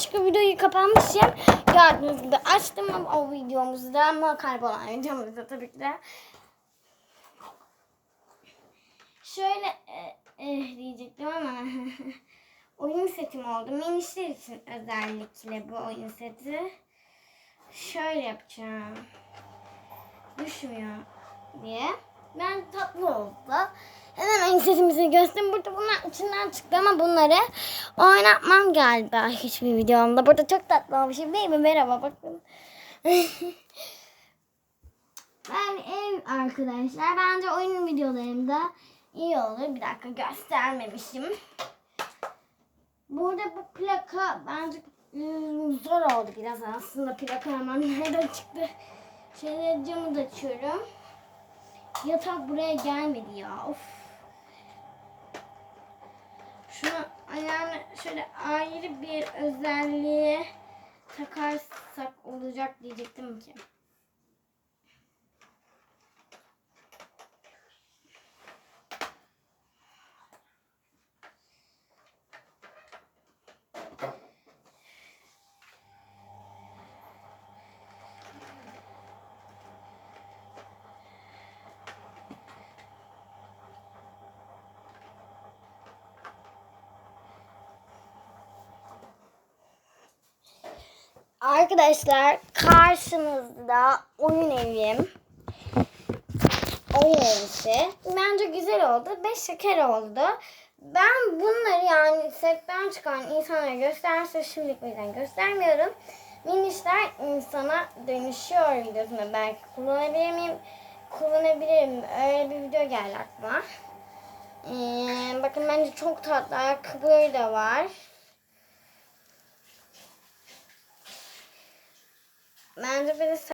yanlışlıkla videoyu kapanmışım. Gördüğünüz gibi açtım ama o videomuzda ama kaybolan videomuzda tabii ki de. Şöyle e, e, diyecektim ama oyun setim oldu. Minişler için özellikle bu oyun seti. Şöyle yapacağım. Düşmüyor diye. Ben tatlı oldu. Hemen oyun setimizi göstereyim. Burada bunlar içinden çıktı ama bunları oynatmam galiba hiçbir videomda. Burada çok tatlı olmuşum değil mi? Merhaba bakın. ben ev arkadaşlar. Bence oyun videolarımda iyi olur. Bir dakika göstermemişim. Burada bu plaka bence zor oldu biraz aslında. Plaka hemen nereden çıktı? Şöyle camı da açıyorum. Yatak buraya gelmedi ya. Of. Şunu ayağını şöyle ayrı bir özelliğe takarsak olacak diyecektim ki. Arkadaşlar karşınızda oyun evim. Oyun evisi. Bence güzel oldu. Beş şeker oldu. Ben bunları yani setten çıkan insanlara gösterse şimdilik yüzden göstermiyorum. Minişler insana dönüşüyor videosunda belki kullanabilir miyim? Kullanabilirim. Öyle bir video geldi aklıma. Ee, bakın bence çok tatlı ayakkabıları da var. Bence böyle